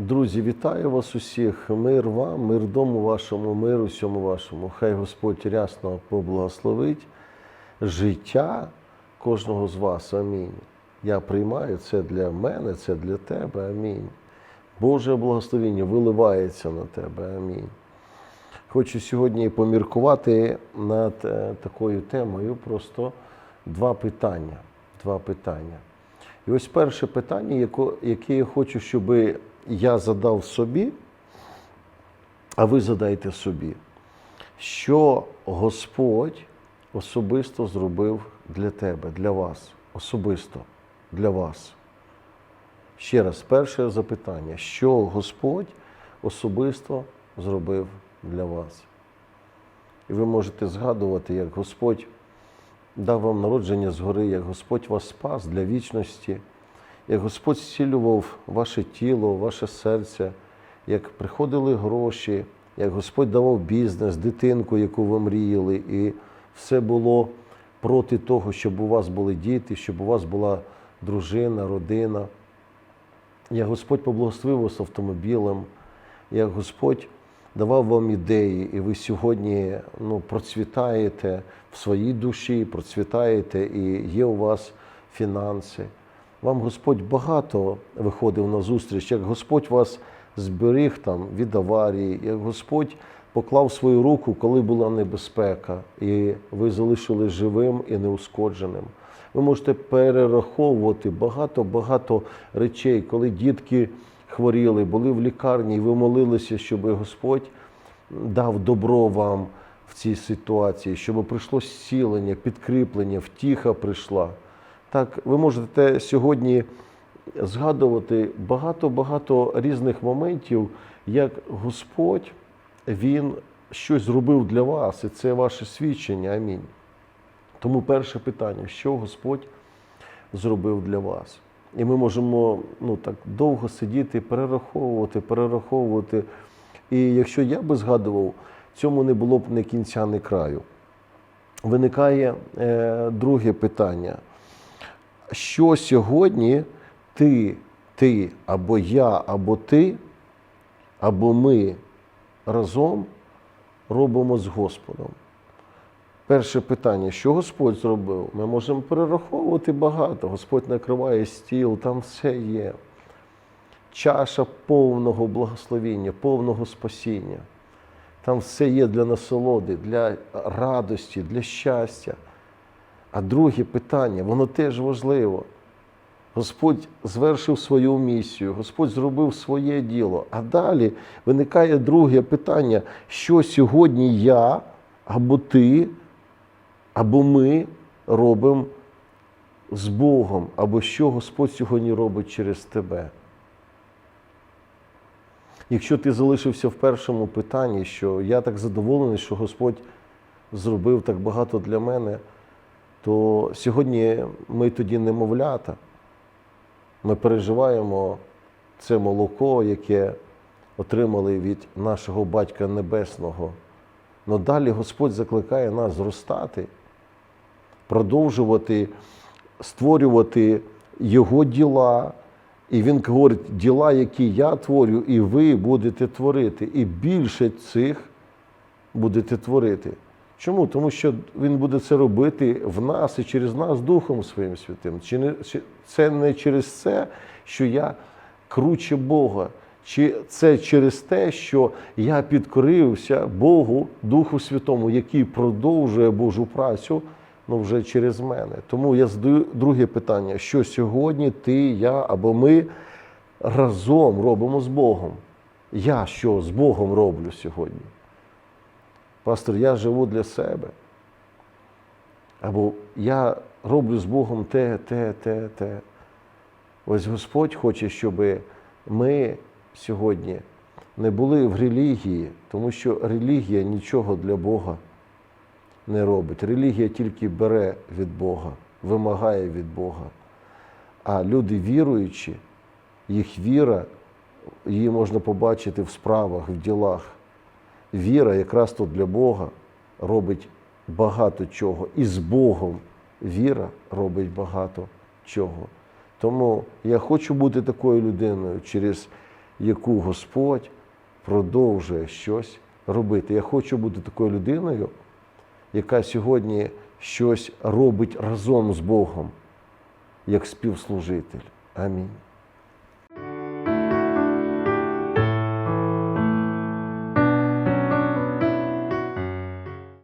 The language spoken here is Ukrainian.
Друзі, вітаю вас усіх. Мир вам, мир дому вашому, мир усьому вашому. Хай Господь рясно поблагословить життя кожного з вас. Амінь. Я приймаю це для мене, це для тебе. Амінь. Боже благословіння виливається на тебе. Амінь. Хочу сьогодні поміркувати над е, такою темою просто два питання. Два питання. І ось перше питання, яке я хочу, щоб я задав собі, а ви задайте собі, що Господь особисто зробив для тебе, для вас, особисто для вас. Ще раз, перше запитання, що Господь особисто зробив для вас? І ви можете згадувати, як Господь дав вам народження згори, як Господь вас спас для вічності, як Господь зцілював ваше тіло, ваше серце, як приходили гроші, як Господь давав бізнес, дитинку, яку ви мріяли, і все було проти того, щоб у вас були діти, щоб у вас була дружина, родина. Як Господь поблагословив вас автомобілем, як Господь давав вам ідеї, і ви сьогодні ну, процвітаєте в своїй душі, процвітаєте і є у вас фінанси. Вам Господь багато виходив на зустріч, як Господь вас зберіг там від аварії, як Господь поклав свою руку, коли була небезпека, і ви залишились живим і неушкодженим. Ви можете перераховувати багато-багато речей, коли дітки хворіли, були в лікарні, і ви молилися, щоб Господь дав добро вам в цій ситуації, щоб прийшло зцілення, підкріплення, втіха прийшла. Так, ви можете сьогодні згадувати багато-багато різних моментів, як Господь Він щось зробив для вас, і це ваше свідчення. Амінь. Тому перше питання, що Господь зробив для вас? І ми можемо ну, так довго сидіти, перераховувати, перераховувати. І якщо я би згадував, цьому не було б ні кінця, ні краю. Виникає е, друге питання. Що сьогодні ти, ти або я, або ти, або ми разом робимо з Господом? Перше питання, що Господь зробив? Ми можемо перераховувати багато. Господь накриває стіл, там все є. Чаша повного благословіння, повного спасіння. Там все є для насолоди, для радості, для щастя. А друге питання, воно теж важливо. Господь звершив свою місію, Господь зробив своє діло. А далі виникає друге питання, що сьогодні я або ти, або ми робимо з Богом, або що Господь сьогодні робить через тебе. Якщо ти залишився в першому питанні, що я так задоволений, що Господь зробив так багато для мене, то сьогодні ми тоді немовлята. Ми переживаємо це молоко, яке отримали від нашого Батька Небесного. Но далі Господь закликає нас зростати, продовжувати створювати Його діла. І Він говорить, діла, які я творю, і ви будете творити. І більше цих будете творити. Чому? Тому що Він буде це робити в нас і через нас Духом Своїм Святим. Чи не, чи це не через це, що я круче Бога, чи це через те, що я підкорився Богу, Духу Святому, який продовжує Божу працю, ну вже через мене. Тому я задаю друге питання: що сьогодні ти, я або ми разом робимо з Богом? Я що з Богом роблю сьогодні? Пастор, я живу для себе. Або я роблю з Богом те, те, те, те. Ось Господь хоче, щоб ми сьогодні не були в релігії, тому що релігія нічого для Бога не робить. Релігія тільки бере від Бога, вимагає від Бога. А люди віруючі, їх віра, її можна побачити в справах, в ділах віра якраз тут для Бога робить багато чого. І з Богом віра робить багато чого. Тому я хочу бути такою людиною, через яку Господь продовжує щось робити. Я хочу бути такою людиною, яка сьогодні щось робить разом з Богом, як співслужитель. Амінь.